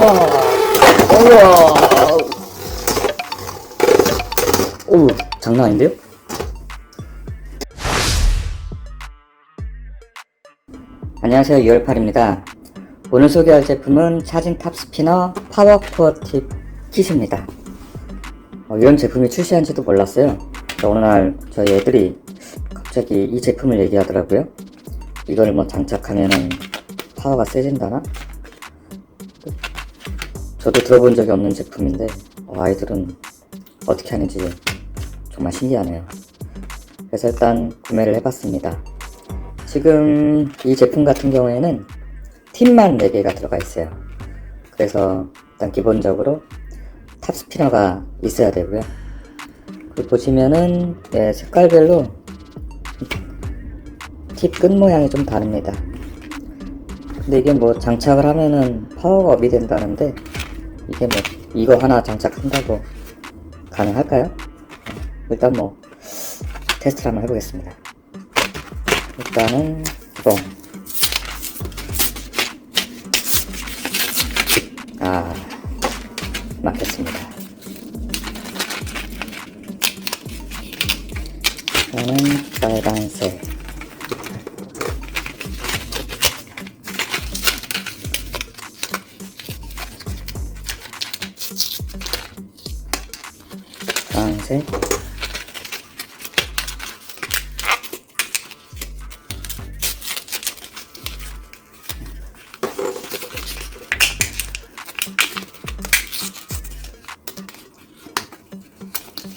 우와. 오, 장난 아닌데요? 안녕하세요. 2월8입니다. 오늘 소개할 제품은 차징 탑 스피너 파워코어 팁 킷입니다. 어, 이런 제품이 출시한지도 몰랐어요. 어느 날 저희 애들이 갑자기 이 제품을 얘기하더라고요. 이걸 뭐 장착하면은 파워가 세진다나? 저도 들어본 적이 없는 제품인데 어, 아이들은 어떻게 하는지 정말 신기하네요. 그래서 일단 구매를 해봤습니다. 지금 이 제품 같은 경우에는 팁만 4개가 들어가 있어요. 그래서 일단 기본적으로 탑 스피너가 있어야 되고요. 그리고 보시면은 네, 색깔별로 팁 끝 모양이 좀 다릅니다. 근데 이게 뭐 장착을 하면은 파워가 업이 된다는데 이게 뭐 이거 하나 장착한다고 가능할까요? 일단 뭐 테스트를 한번 해보겠습니다. 일단은 뽕. 아 맞겠습니다. 저는 빨간색. 주황색.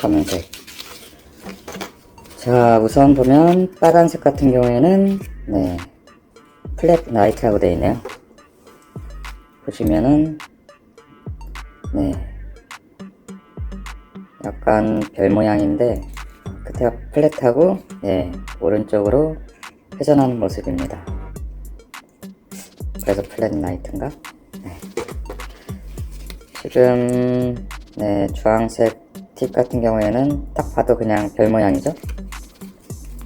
검은색. 자, 우선 보면 빨간색 같은 경우에는 네 플랫 라이트라고 되어 있네요. 보시면은 네 약간 별 모양인데 끝에가 플랫하고 네 오른쪽으로 회전하는 모습입니다. 그래서 플랫 라이트인가? 네. 지금 네 주황색 팁 같은 경우에는 딱 봐도 그냥 별 모양이죠.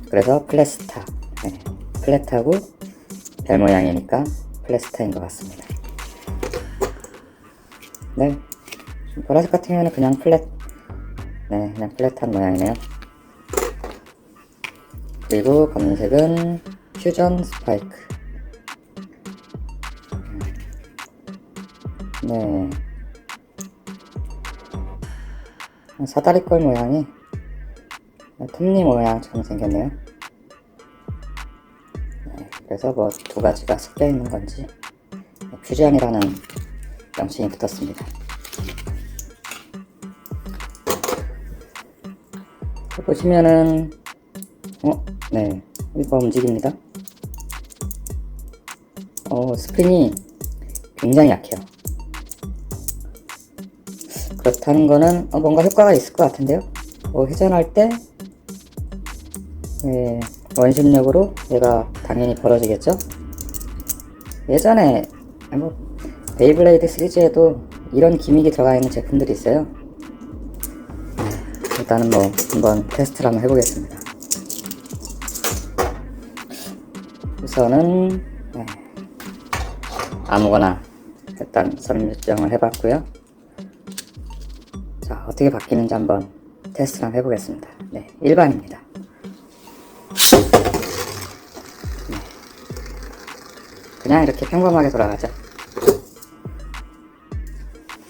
그래서 플래스타 네, 플랫하고 별 모양이니까 플래스타인 것 같습니다. 네, 보라색 같은 경우는 그냥 플랫 네 그냥 플랫한 모양이네요. 그리고 검은색은 퓨전 스파이크 네 사다리꼴 모양이 톱니 모양처럼 생겼네요. 네, 그래서 뭐 두 가지가 섞여 있는 건지 퓨전이라는 명칭이 붙었습니다. 보시면은 어, 네, 이거 움직입니다. 어, 스프링이 굉장히 약해요. 그렇다는 거는 어, 뭔가 효과가 있을 것 같은데요. 어, 회전할 때 예, 원심력으로 얘가 당연히 벌어지겠죠. 예전에 뭐 베이블레이드 시리즈에도 이런 기믹이 들어가 있는 제품들이 있어요. 네, 일단은 뭐 한번 테스트를 한번 해보겠습니다. 우선은 네, 아무거나 일단 설정을 해봤고요. 자, 어떻게 바뀌는지 한번 테스트를 한번 해보겠습니다. 네, 일반입니다. 네. 그냥 이렇게 평범하게 돌아가죠.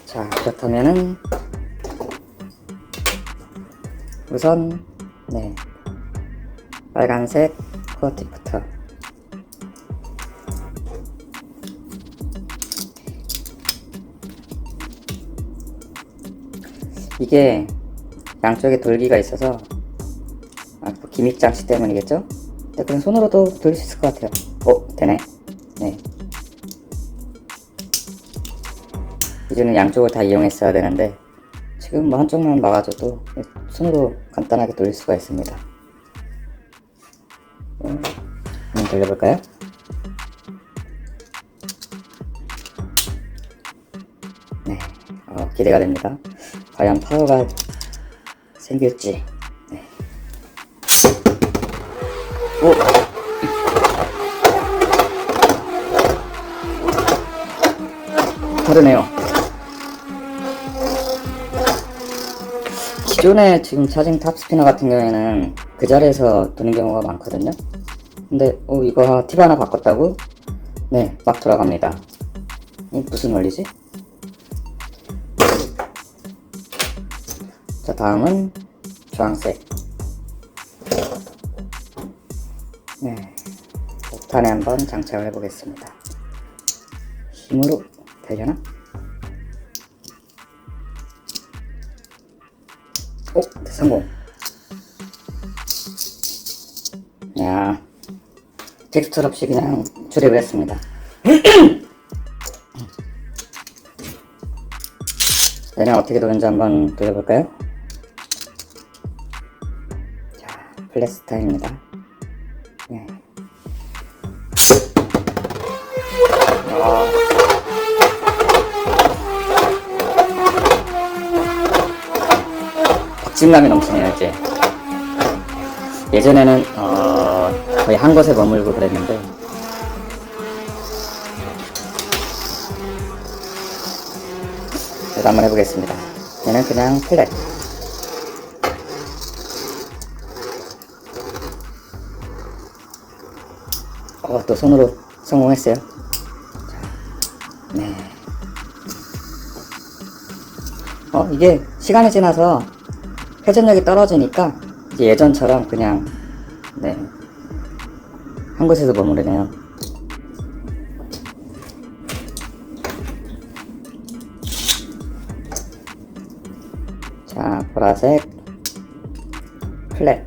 자, 그렇다면은, 우선, 네, 빨간색 코어팁부터 이게 양쪽에 돌기가 있어서 아, 뭐 기믹 장치 때문이겠죠? 근데 그냥 손으로도 돌릴 수 있을 것 같아요. 오, 되네. 네. 이제는 양쪽을 다 이용했어야 되는데 지금 뭐 한쪽만 막아줘도 손으로 간단하게 돌릴 수가 있습니다. 음, 한번 돌려볼까요? 네, 어, 기대가 됩니다. 과연 파워가 생길지. 네. 오! 다르네요. 기존에 지금 차징 탑 스피너 같은 경우에는 그 자리에서 도는 경우가 많거든요. 근데 어, 이거 팁 하나 바꿨다고? 네, 막 돌아갑니다. 이 무슨 원리지? 자, 다음은 주황색. 네, 옥탄에 한번 장착을 해보겠습니다. 힘으로 되려나? 오, 성공. 야, 텍스처 없이 그냥 조립을 했습니다. 얘는 어떻게 도는지 한번 돌려볼까요? 자, 플랫 스타일입니다. 박진감이 넘치네요, 이제. 예전에는, 어, 거의 한 곳에 머물고 그랬는데, 그래도 한번 해보겠습니다. 얘는 그냥 플랫. 어, 또 손으로 성공했어요. 자, 네. 어, 이게 시간이 지나서 회전력이 떨어지니까 이제 예전처럼 그냥, 네. 한 곳에서 머무르네요. 자, 보라색, 플랫.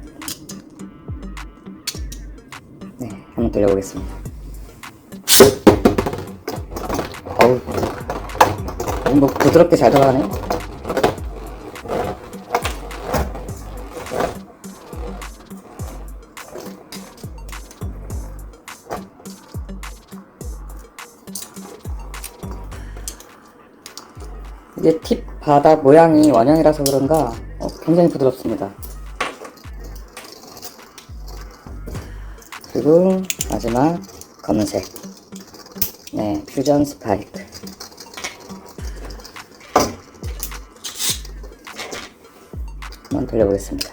네, 한번 돌려보겠습니다. 어우, 뭐 부드럽게 잘 돌아가네. 이 바닥 모양이 원형이라서 그런가 어, 굉장히 부드럽습니다. 그리고 마지막 검은색 네 퓨전 스파이크 한번 돌려보겠습니다.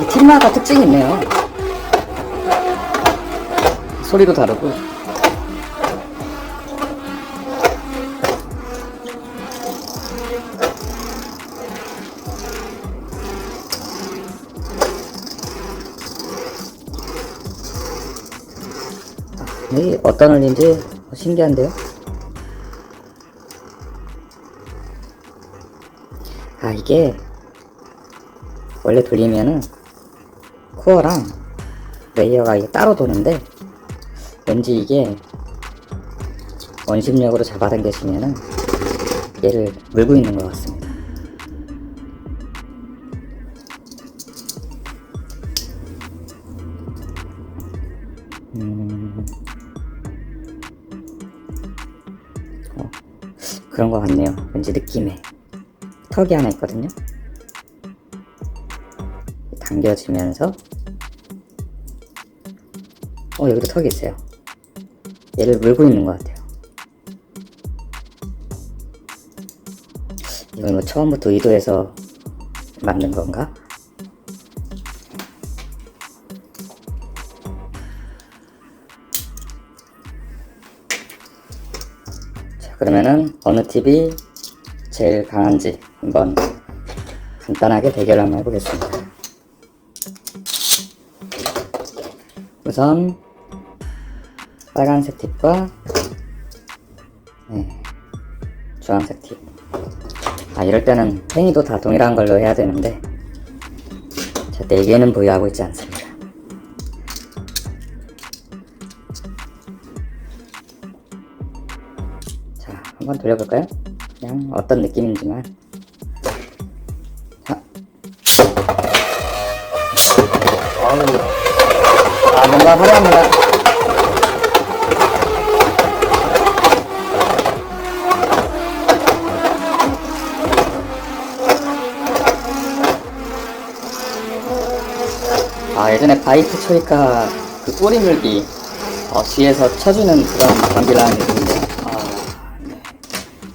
이 팀마다 특징이 있네요. 소리도 다르고. 이 어떤 원리인지 신기한데요? 아, 이게 원래 돌리면은 코어랑 레이어가 이게 따로 도는데 왠지 이게 원심력으로 잡아당기시면은 얘를 물고 있는 것 같습니다. 음... 어, 그런 것 같네요. 왠지 느낌에 턱이 하나 있거든요. 당겨지면서 어 여기도 턱이 있어요 얘를 물고 있는 것 같아요 이건 뭐 처음부터 의도해서 만든 건가? 자 그러면은 어느 팁이 제일 강한지 한번 간단하게 대결 한번 해보겠습니다 우선 빨간색 팁과 네, 주황색 팁. 아 이럴 때는 팽이도 다 동일한 걸로 해야 되는데 자, 네 개는 보유하고 있지 않습니다. 자, 한번 돌려볼까요? 그냥 어떤 느낌인지만. 자. 아, 뭔가 화려합니다. 아, 예전에 바이트 초이카 그 꼬리 물기. 어, 뒤에서 쳐주는 그런 경기를 하는 느낌인데, 아, 네.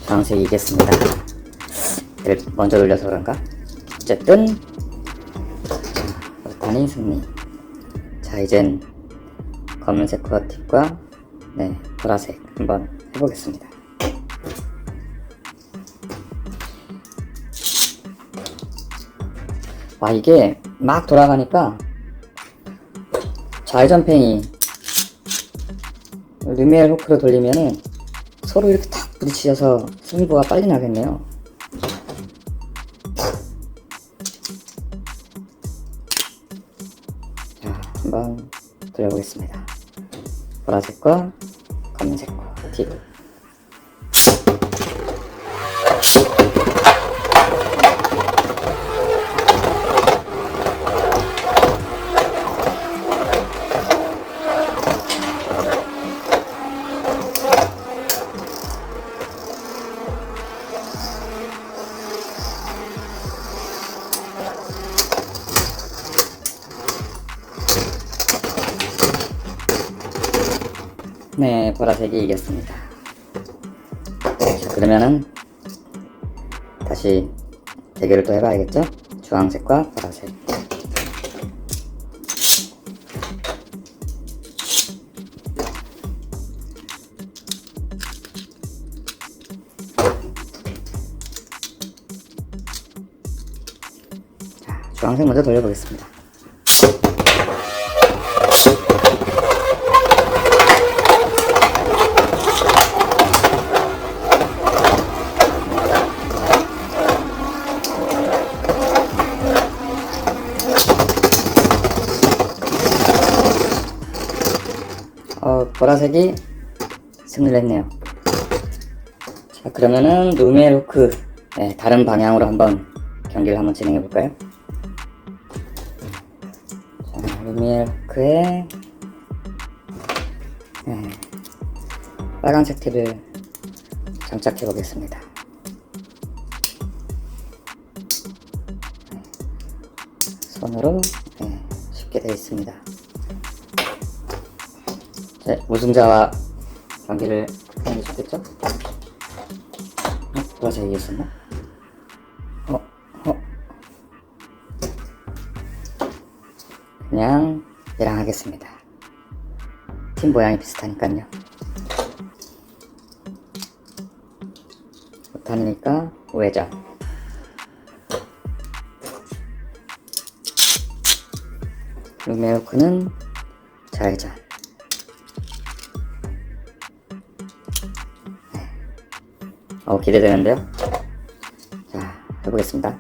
주황색이 이겼습니다. 먼저 돌려서 그런가? 어쨌든, 자, 단인 승리. 자, 이젠 검은색 코어팁과, 네, 보라색 한번 해보겠습니다. 아, 이게 막 돌아가니까 좌회전팽이 루미엘 호크로 돌리면은 서로 이렇게 탁 부딪혀서 승부가 빨리 나겠네요. 자, 한번 돌려보겠습니다. 보라색과 검은색과 팁. 보라색이 이겼습니다. 자, 그러면은 다시 대결을 또 해봐야겠죠? 주황색과 보라색. 자, 주황색 먼저 돌려보겠습니다. 어, 보라색이 승리를 했네요. 자, 그러면은 루미에로크 네, 다른 방향으로 한번 경기를 한번 진행해 볼까요? 자, 루미에로크의 네, 빨간색 팁을 장착해 보겠습니다. 손으로 네, 쉽게 되어 있습니다. 네, 우승자와 경기를 하는 게 좋겠죠? 어? 보라색 이겼었나? 어? 어? 그냥 얘랑 하겠습니다. 팀 모양이 비슷하니까요. 못하니까 우회전. 루메오크는 좌회전. 어, 기대되는데요? 자, 해보겠습니다.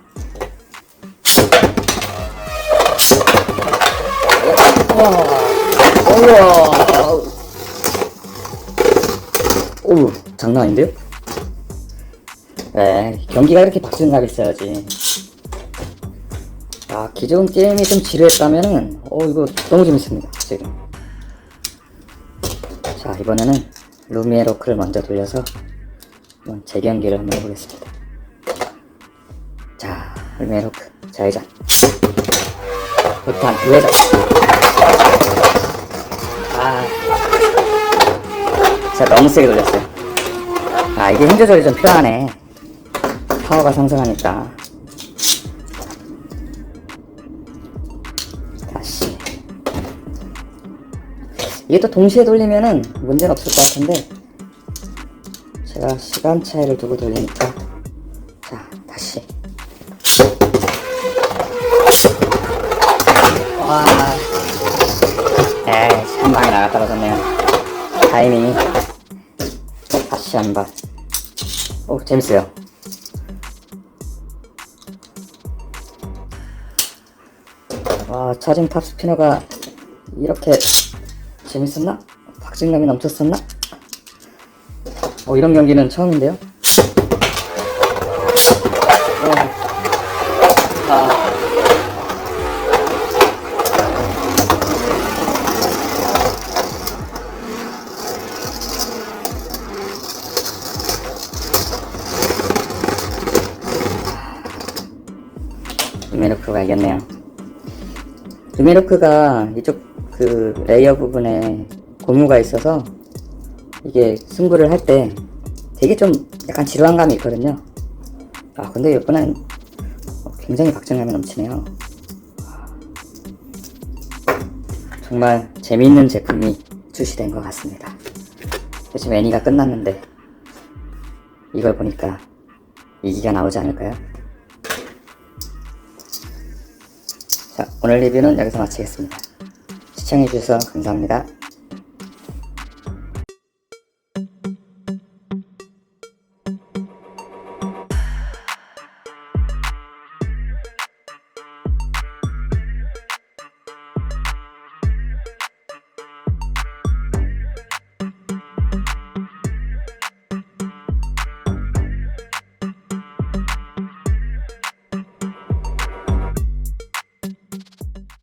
우와, 우와, 오, 장난 아닌데요? 네, 경기가 이렇게 박수는 나겠어야지. 아, 기존 게임이 좀 지루했다면은, 어, 이거 너무 재밌습니다, 지금. 자, 이번에는 루미에로크를 먼저 돌려서 한번 재경기를 한번 해보겠습니다. 자, 루미에로크, 좌회전. 부탄, 우회전. 아, 진짜 너무 세게 돌렸어요. 아, 이게 힘 조절이 좀 필요하네. 파워가 상승하니까. 이게 또 동시에 돌리면은 문제는 없을 것 같은데, 제가 시간 차이를 두고 돌리니까, 자, 다시. 와. 에이, 한 방에 나가 떨어졌네요. 타이밍이. 다시 한 번. 오, 재밌어요. 와, 차징 탑 스피너가 이렇게 재밌었나? 박진감이 넘쳤었나? 어, 이런 경기는 처음인데요? 어. 아. 루메로크가 이겼네요. 루메로크가 이쪽 그 레이어 부분에 고무가 있어서 이게 승부를 할 때 되게 좀 약간 지루한 감이 있거든요. 아 근데 이번엔 굉장히 박진감이 넘치네요. 정말 재미있는 제품이 출시된 것 같습니다. 지금 애니가 끝났는데 이걸 보니까 이기가 나오지 않을까요? 자, 오늘 리뷰는 여기서 마치겠습니다. 시청해주셔서 감사합니다.